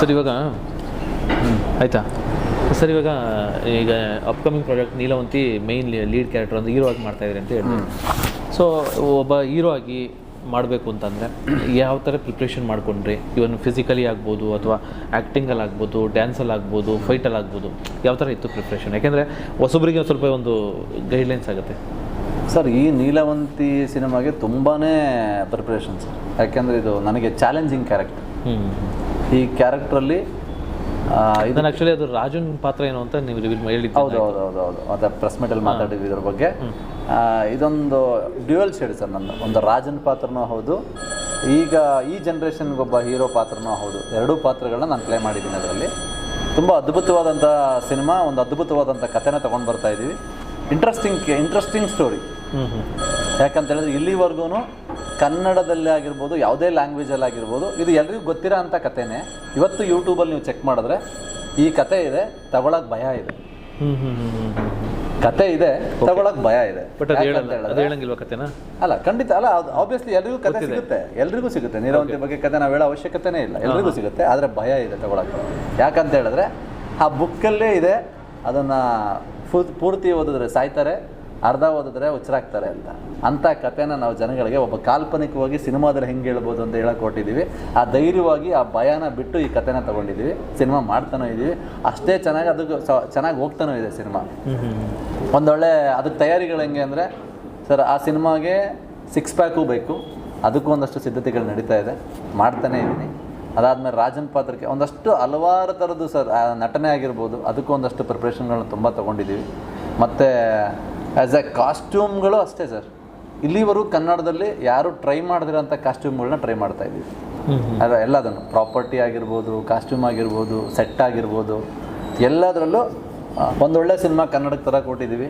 Sir ಇವಾಗ ಆಯಿತಾ? Sir ಇವಾಗ ಈಗ upcoming project Neelavanti main lead character ಒಂದು ಹೀರೋ ಆಗಿ ಮಾಡ್ತಾ ಇದ್ರೆ ಅಂತ ಹೇಳ್ತಾರೆ ಸೊ ಒಬ್ಬ ಹೀರೋ ಆಗಿ ಮಾಡಬೇಕು ಅಂತಂದರೆ ಯಾವ ಥರ ಪ್ರಿಪ್ರೇಷನ್ ಮಾಡ್ಕೊಂಡ್ರಿ ಇವನ್ ಫಿಸಿಕಲಿ ಆಗ್ಬೋದು ಅಥವಾ ಆ್ಯಕ್ಟಿಂಗಲ್ಲಿ ಆಗ್ಬೋದು ಡ್ಯಾನ್ಸಲ್ಲಿ ಆಗ್ಬೋದು ಫೈಟಲ್ಲಿ ಆಗ್ಬೋದು ಯಾವ ಥರ ಇತ್ತು ಪ್ರಿಪ್ರೇಷನ್ ಯಾಕೆಂದರೆ ಹೊಸಬ್ರಿಗೆ ಸ್ವಲ್ಪ ಒಂದು ಗೈಡ್ಲೈನ್ಸ್ ಆಗುತ್ತೆ. ಸರ್ ಈ ನೀಲವಂತಿ ಸಿನಿಮಾಗೆ ತುಂಬಾ ಪ್ರಿಪ್ರೇಷನ್ ಸರ್. ಯಾಕೆಂದರೆ ಇದು ನನಗೆ ಚಾಲೆಂಜಿಂಗ್ ಕ್ಯಾರೆಕ್ಟರ್ ಹ್ಞೂ ಈ ಕ್ಯಾರೆಕ್ಟ್ರಲ್ಲಿ ಇದನ್ನ ಆಕ್ಚುಲಿ ಅದು ರಾಜನ್ ಪಾತ್ರ ಏನು ಅಂತ ನೀವು ರಿವೀಲ್ ಹೇಳಿ ಹೌದು ಹೌದು ಹೌದು ಹೌದು. ಅದೇ ಪ್ರೆಸ್ ಮೀಟಲ್ಲಿ ಮಾತಾಡಿದ್ವಿ ಇದ್ರ ಬಗ್ಗೆ. ಇದೊಂದು ಡ್ಯುಯಲ್ ಶೇಡ್ ಸರ್ ನನ್ನ ಒಂದು ರಾಜನ್ ಪಾತ್ರನೂ ಹೌದು. ಈಗ ಈ ಜನ್ರೇಷನ್ಗೆ ಒಬ್ಬ ಹೀರೋ ಪಾತ್ರನೂ ಹೌದು. ಎರಡೂ ಪಾತ್ರಗಳನ್ನ ನಾನು ಪ್ಲೇ ಮಾಡಿದ್ದೀನಿ ಅದರಲ್ಲಿ. ತುಂಬ ಅದ್ಭುತವಾದಂಥ ಸಿನಿಮಾ ಒಂದು ಅದ್ಭುತವಾದಂಥ ಕಥೆನ ತೊಗೊಂಡು ಬರ್ತಾ ಇದ್ದೀವಿ ಇಂಟ್ರೆಸ್ಟಿಂಗ್ ಇಂಟ್ರೆಸ್ಟಿಂಗ್ ಸ್ಟೋರಿ ಯಾಕಂತ ಹೇಳಿದ್ರೆ ಇಲ್ಲಿವರೆಗೂ ಕನ್ನಡದಲ್ಲೇ ಆಗಿರ್ಬೋದು ಯಾವುದೇ ಲ್ಯಾಂಗ್ವೇಜಲ್ಲಿ ಆಗಿರ್ಬೋದು ಇದು ಎಲ್ರಿಗೂ ಗೊತ್ತಿರೋ ಅಂಥ ಕಥೆನೇ. ಇವತ್ತು ಯೂಟ್ಯೂಬಲ್ಲಿ ನೀವು ಚೆಕ್ ಮಾಡಿದ್ರೆ ಈ ಕತೆ ಇದೆ ತಗೊಳಕ್ ಭಯ ಇದೆ. ಕತೆ ಇದೆ ತಗೊಳಕ್ ಭಯ ಇದೆ. ಅಲ್ಲ ಖಂಡಿತ ಅಲ್ಲ ಆಬ್ವಿಯಸ್ಲಿ ಎಲ್ರಿಗೂ ಕತೆ ಸಿಗುತ್ತೆ. ಎಲ್ರಿಗೂ ಸಿಗುತ್ತೆ. ನೀರಾವರಿ ಬಗ್ಗೆ ಕತೆ ನಾವು ಹೇಳೋ ಅವಶ್ಯಕತೆನೇ ಇಲ್ಲ. ಎಲ್ರಿಗೂ ಸಿಗುತ್ತೆ ಆದರೆ ಭಯ ಇದೆ ತಗೊಳಕ್ಕೆ ಯಾಕಂತ ಹೇಳಿದ್ರೆ ಆ ಬುಕ್ಕಲ್ಲೇ ಇದೆ ಅದನ್ನ ಪೂರ್ತಿ ಓದಿದ್ರೆ ಸಾಯ್ತಾರೆ. ಅರ್ಧ ಓದಿದ್ರೆ ಹುಚ್ಚರಾಗ್ತಾರೆ ಅಂತ. ಅಂಥ ಕಥೆನ ನಾವು ಜನಗಳಿಗೆ ಒಬ್ಬ ಕಾಲ್ಪನಿಕವಾಗಿ ಸಿನಿಮಾದಲ್ಲಿ ಹೆಂಗೆ ಹೇಳ್ಬೋದು ಅಂತ ಹೇಳಕ್ ಕೊಟ್ಟಿದ್ದೀವಿ ಆ ಧೈರ್ಯವಾಗಿ ಆ ಭಯನ ಬಿಟ್ಟು ಈ ಕಥೆನ ತಗೊಂಡಿದ್ದೀವಿ ಸಿನಿಮಾ ಮಾಡ್ತಾನೂ ಇದ್ದೀವಿ ಅಷ್ಟೇ ಚೆನ್ನಾಗಿ ಅದಕ್ಕೆ ಚೆನ್ನಾಗಿ ಹೋಗ್ತಾನೂ ಇದೆ ಸಿನಿಮಾ. ಒಂದೊಳ್ಳೆ ಅದಕ್ಕೆ ತಯಾರಿಗಳು ಹೆಂಗೆ ಅಂದರೆ ಸರ್ ಆ ಸಿನಿಮಾಗೆ ಸಿಕ್ಸ್ ಪ್ಯಾಕು ಬೇಕು. ಅದಕ್ಕೂ ಒಂದಷ್ಟು ಸಿದ್ಧತೆಗಳು ನಡೀತಾ ಇದೆ. ಮಾಡ್ತಾನೆ ಇದ್ದೀನಿ. ಅದಾದಮೇಲೆ ರಾಜನ್ ಪಾತ್ರಕ್ಕೆ ಒಂದಷ್ಟು ಹಲವಾರು ಥರದ್ದು ಸರ್ ಆ ನಟನೆ ಆಗಿರ್ಬೋದು. ಅದಕ್ಕೂ ಒಂದಷ್ಟು ಪ್ರಿಪ್ರೇಷನ್ಗಳನ್ನ ತುಂಬ ತೊಗೊಂಡಿದ್ದೀವಿ ಮತ್ತು ಆ್ಯಸ್ ಎ ಕಾಸ್ಟ್ಯೂಮ್ಗಳು ಅಷ್ಟೇ ಸರ್ ಇಲ್ಲಿವರೆಗೂ ಕನ್ನಡದಲ್ಲಿ ಯಾರು ಟ್ರೈ ಮಾಡದಿರೋಂಥ ಕಾಸ್ಟ್ಯೂಮ್ಗಳನ್ನ ಟ್ರೈ ಮಾಡ್ತಾ ಇದ್ದೀವಿ. ಅದು ಎಲ್ಲದನ್ನು. ಪ್ರಾಪರ್ಟಿ ಆಗಿರ್ಬೋದು ಕಾಸ್ಟ್ಯೂಮ್ ಆಗಿರ್ಬೋದು ಸೆಟ್ ಆಗಿರ್ಬೋದು ಎಲ್ಲದರಲ್ಲೂ ಒಂದೊಳ್ಳೆ ಸಿನಿಮಾ ಕನ್ನಡಕ್ಕೆ ತರ ಕೊಟ್ಟಿದ್ದೀವಿ.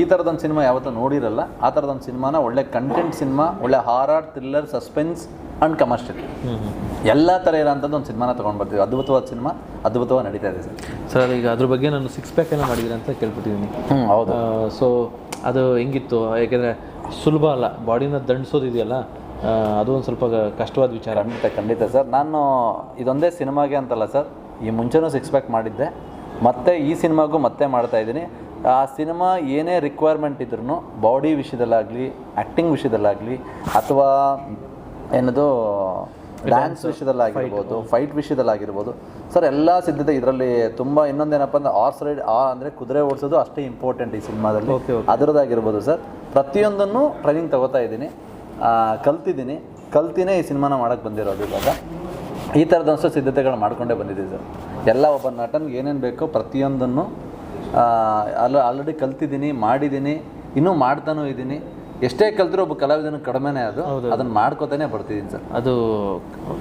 ಈ ಥರದೊಂದು ಸಿನಿಮಾ ಯಾವತ್ತೂ ನೋಡಿರಲ್ಲ. ಆ ಥರದೊಂದು ಸಿನಿಮಾನ ಒಳ್ಳೆ ಕಂಟೆಂಟ್ ಸಿನಿಮಾ ಒಳ್ಳೆ horror thriller suspense and commercial ಎಲ್ಲ ಥರ ಇರೋಂಥದ್ದು ಒಂದು ಸಿನಿಮಾನ ತೊಗೊಂಡು ಬರ್ತೀವಿ. ಅದ್ಭುತವಾದ ಸಿನಿಮಾ ಅದ್ಭುತವಾಗಿ ನಡೀತಾ ಇದೆ ಸರ್. ಸರ್ ಈಗ ಅದ್ರ ಬಗ್ಗೆ ನಾನು ಸಿಕ್ಸ್ ಪ್ಯಾಕ್ ಎಲ್ಲ ಮಾಡಿದ್ದೀನಿ ಅಂತ ಕೇಳ್ಬಿಟ್ಟಿದ್ದೀನಿ ಹ್ಞೂ ಹೌದು. ಸೊ ಅದು ಹೆಂಗಿತ್ತು? ಯಾಕೆಂದರೆ ಸುಲಭ ಅಲ್ಲ. ಬಾಡಿನ ದಂಡಿಸೋದಿದೆಯಲ್ಲ ಇದೆಯಲ್ಲ ಅದು ಒಂದು ಸ್ವಲ್ಪ ಕಷ್ಟವಾದ ವಿಚಾರ. ಖಂಡಿತ ಖಂಡಿತ ಸರ್. ನಾನು ಇದೊಂದೇ ಸಿನಿಮಾಗೆ ಅಂತಲ್ಲ ಸರ್. ಈ ಮುಂಚೆನೂ ಸಿಕ್ಸ್ ಪ್ಯಾಕ್ ಮಾಡಿದ್ದೆ. ಮತ್ತೆ ಈ ಸಿನಿಮಾಗೂ ಮತ್ತೆ ಮಾಡ್ತಾ ಇದ್ದೀನಿ. ಆ ಸಿನಿಮಾ ಏನೇ ರಿಕ್ವೈರ್ಮೆಂಟ್ ಇದ್ರೂ ಬಾಡಿ ವಿಷಯದಲ್ಲಾಗಲಿ ಆ್ಯಕ್ಟಿಂಗ್ ವಿಷಯದಲ್ಲಾಗಲಿ ಅಥವಾ ಏನದು ಡ್ಯಾನ್ಸ್ ವಿಷಯದಲ್ಲಾಗಿರ್ಬೋದು ಫೈಟ್ ವಿಷಯದಲ್ಲಾಗಿರ್ಬೋದು. ಸರ್ ಎಲ್ಲ ಸಿದ್ಧತೆ ಇದರಲ್ಲಿ ತುಂಬ ಇನ್ನೊಂದೇನಪ್ಪ ಅಂದ್ರೆ ಆರ್ಸ್ ರೈಡ್ ಆ ಅಂದರೆ ಕುದುರೆ ಓಡಿಸೋದು ಅಷ್ಟೇ ಇಂಪಾರ್ಟೆಂಟ್ ಈ ಸಿನಿಮಾದಲ್ಲಿ. ಅದರದ್ದಾಗಿರ್ಬೋದು ಸರ್ ಪ್ರತಿಯೊಂದನ್ನು ಟ್ರೈನಿಂಗ್ ತಗೋತಾ ಇದ್ದೀನಿ. ಕಲ್ತಿದ್ದೀನಿ. ಕಲ್ತಿನೇ ಈ ಸಿನಿಮಾನ ಮಾಡೋಕ್ಕೆ ಬಂದಿರೋದು ಇವಾಗ. ಈ ಥರದಷ್ಟು ಸಿದ್ಧತೆಗಳು ಮಾಡ್ಕೊಂಡೇ ಬಂದಿದ್ದೀವಿ ಸರ್ ಎಲ್ಲ ಒಬ್ಬ ನಟನ್ಗೆ ಏನೇನು ಬೇಕೋ ಪ್ರತಿಯೊಂದನ್ನು ಅಲ್ಲ ಆಲ್ರೆಡಿ ಕಲ್ತಿದ್ದೀನಿ ಮಾಡಿದ್ದೀನಿ. ಇನ್ನೂ ಮಾಡ್ತಾನೂ ಇದ್ದೀನಿ. ಎಷ್ಟೇ ಕಲ್ತಿರೋ ಒಬ್ಬ ಕಲಾವಿದನ ಕಡಿಮೆನೇ ಅದು. ಅದನ್ನ ಮಾಡ್ಕೋತಾನೆ ಬರ್ತಿದ್ದೀನಿ ಸರ್. ಅದು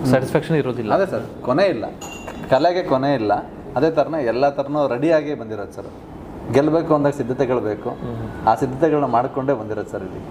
ಸ್ಯಾಟಿಸ್ಫ್ಯಾಕ್ಷನ್ ಇರೋದಿಲ್ಲ. ಅದೇ ಸರ್ ಕೊನೆ ಇಲ್ಲ. ಕಲೆಗೆ ಕೊನೆ ಇಲ್ಲ. ಅದೇ ಥರನ ಎಲ್ಲ ಥರನೂ ರೆಡಿಯಾಗಿ ಬಂದಿರೋದು ಸರ್. ಗೆಲ್ಲಬೇಕು ಅಂದಾಗ ಸಿದ್ಧತೆಗಳು ಬೇಕು. ಆ ಸಿದ್ಧತೆಗಳನ್ನ ಮಾಡಿಕೊಂಡೇ ಬಂದಿರೋದು ಸರ್ ಇಲ್ಲಿ.